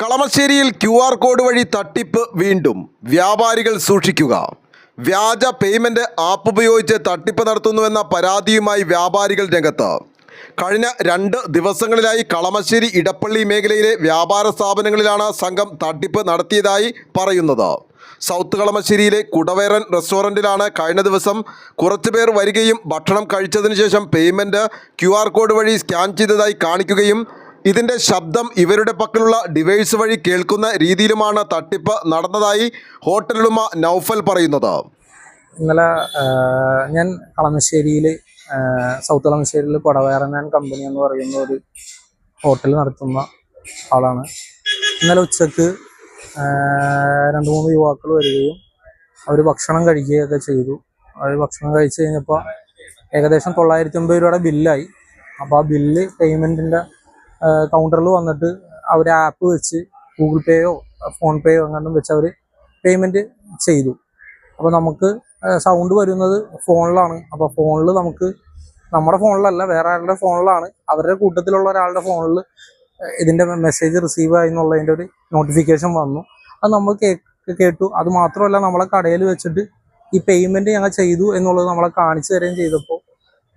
കളമശ്ശേരിയിൽ Q R code വഴി തട്ടിപ്പ് വീണ്ടും. വ്യാപാരികൾ സൂക്ഷിക്കുക. വ്യാജ പേയ്മെന്റ് ആപ്പ് ഉപയോഗിച്ച് തട്ടിപ്പ് നടത്തുന്നുവെന്ന പരാതിയുമായി വ്യാപാരികൾ രംഗത്ത്. കഴിഞ്ഞ രണ്ട് ദിവസങ്ങളിലായി കളമശ്ശേരി ഇടപ്പള്ളി മേഖലയിലെ വ്യാപാര സ്ഥാപനങ്ങളിലാണ് സംഘം തട്ടിപ്പ് നടത്തിയതായി പറയുന്നത്. സൗത്ത് കളമശ്ശേരിയിലെ കുടവേറൻ റെസ്റ്റോറന്റിലാണ് കഴിഞ്ഞ ദിവസം കുറച്ചു പേർ വരികയും ഭക്ഷണം കഴിച്ചതിന് ശേഷം പേയ്മെന്റ് ക്യു കോഡ് വഴി സ്കാൻ ചെയ്തതായി കാണിക്കുകയും ഇതിന്റെ ശബ്ദം ഇവരുടെ പക്കലുള്ള ഡിവൈസ് വഴി കേൾക്കുന്ന രീതിയിലുമാണ് തട്ടിപ്പ് നടന്നതായി ഹോട്ടലുമ നൗഫൽ പറയുന്നത്. ഇന്നലെ ഞാൻ കളമശ്ശേരിയിൽ സൗത്ത് കളമശ്ശേരിയിൽ കൊടവേറനാൻ കമ്പനി എന്ന് പറയുന്ന ഒരു ഹോട്ടൽ നടത്തുന്ന ആളാണ്. ഇന്നലെ ഉച്ചയ്ക്ക് രണ്ട് മൂന്ന് യുവാക്കൾ വരികയും അവർ ഭക്ഷണം കഴിക്കുകയൊക്കെ ചെയ്തു. അവർ ഭക്ഷണം കഴിച്ചു കഴിഞ്ഞപ്പോൾ ഏകദേശം തൊള്ളായിരത്തി അമ്പത് രൂപയുടെ ബില്ലായി അപ്പോൾ ആ ബില്ല് പേയ്മെന്റിന്റെ കൗണ്ടറിൽ വന്നിട്ട് അവർ ആപ്പ് വെച്ച് ഗൂഗിൾ പേയോ ഫോൺ പേയോ എങ്ങാണ്ടും വെച്ച് അവർ പേയ്മെന്റ് ചെയ്തു. അപ്പോൾ നമുക്ക് സൗണ്ട് വരുന്നത് ഫോണിലാണ് അപ്പോൾ ഫോണിൽ നമുക്ക് നമ്മുടെ ഫോണിലല്ല വേറെ ആളുടെ ഫോണിലാണ് അവരുടെ കൂട്ടത്തിലുള്ള ഒരാളുടെ ഫോണിൽ ഇതിന്റെ മെസ്സേജ് റിസീവ് ആയി എന്നുള്ളതിന്റെ ഒരു നോട്ടിഫിക്കേഷൻ വന്നു. അത് നമ്മൾ കേട്ടു. അത് മാത്രമല്ല നമ്മളെ കടയിൽ വെച്ചിട്ട് ഈ പേയ്മെന്റ് ഞങ്ങൾ ചെയ്തു എന്നുള്ളത് നമ്മളെ കാണിച്ചു തരികയും ചെയ്തപ്പോൾ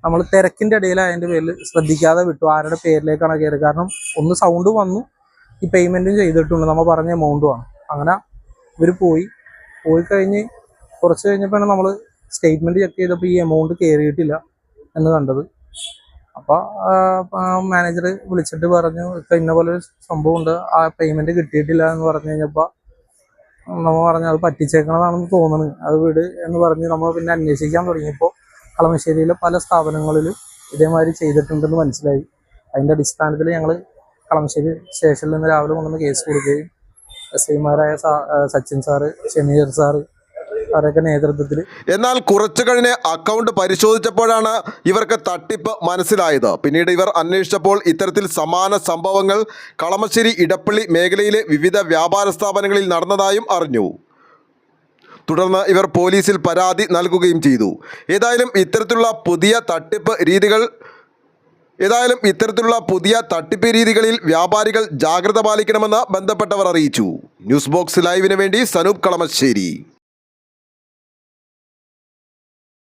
നമ്മൾ തിരക്കിന്റെ ഇടയിൽ അതിന്റെ പേരിൽ ശ്രദ്ധിക്കാതെ വിട്ടു. ആരുടെ പേരിലേക്കാണ് കയറി കാരണം ഒന്ന് സൗണ്ട് വന്നു ഈ പേയ്മെന്റും ചെയ്തിട്ടുണ്ട്. നമ്മൾ പറഞ്ഞ എമൗണ്ടുമാണ് അങ്ങനെ ഇവർ പോയി. പോയി കഴിഞ്ഞ് കുറച്ച് കഴിഞ്ഞപ്പോഴാണ് നമ്മൾ സ്റ്റേറ്റ്മെന്റ് ചെക്ക് ചെയ്തപ്പോൾ ഈ എമൗണ്ട് കയറിയിട്ടില്ല എന്ന് കണ്ടത്. അപ്പോൾ മാനേജർ വിളിച്ചിട്ട് പറഞ്ഞു ഇന്ന പോലെ ഒരു സംഭവം ഉണ്ട്. ആ പേയ്മെന്റ് കിട്ടിയിട്ടില്ല എന്ന് പറഞ്ഞു കഴിഞ്ഞപ്പോൾ നമ്മൾ പറഞ്ഞു അത് പറ്റിച്ചേക്കണതാണെന്ന് തോന്നുന്നു അത് വിട് എന്ന് പറഞ്ഞ് നമ്മൾ പിന്നെ അന്വേഷിക്കാൻ തുടങ്ങിയപ്പോൾ കളമശ്ശേരിയിലെ പല സ്ഥാപനങ്ങളിലും ഇതേമാതിരി ചെയ്തിട്ടുണ്ടെന്ന് മനസ്സിലായി. അതിന്റെ അടിസ്ഥാനത്തിൽ ഞങ്ങൾ കളമശ്ശേരി സ്റ്റേഷനിൽ നിന്ന് രാവിലെ കൊണ്ടുവന്ന് കേസ് കൊടുക്കുകയും എസ് ഐമാരായ സച്ചിൻ സാറ് ഷമീർ സാറ് അവരൊക്കെ നേതൃത്വത്തിൽ എന്നാൽ കുറച്ചു കഴിഞ്ഞ് അക്കൗണ്ട് പരിശോധിച്ചപ്പോഴാണ് ഇവർക്ക് തട്ടിപ്പ് മനസ്സിലായത്. പിന്നീട് ഇവർ അന്വേഷിച്ചപ്പോൾ ഇത്തരത്തിൽ സമാന സംഭവങ്ങൾ കളമശ്ശേരി ഇടപ്പള്ളി മേഖലയിലെ വിവിധ വ്യാപാര സ്ഥാപനങ്ങളിൽ നടന്നതായും അറിഞ്ഞു. തുടർന്ന് ഇവർ പോലീസിൽ പരാതി നൽകുകയും ചെയ്തു. ഏതായാലും ഇത്തരത്തിലുള്ള പുതിയ തട്ടിപ്പ് രീതികൾ ഏതായാലും ഇത്തരത്തിലുള്ള പുതിയ തട്ടിപ്പ് രീതികളിൽ വ്യാപാരികൾ ജാഗ്രത പാലിക്കണമെന്ന് ബന്ധപ്പെട്ടവർ അറിയിച്ചു. ന്യൂസ് ബോക്സ് ലൈവിന് വേണ്ടി സനൂപ് കളമശ്ശേരി.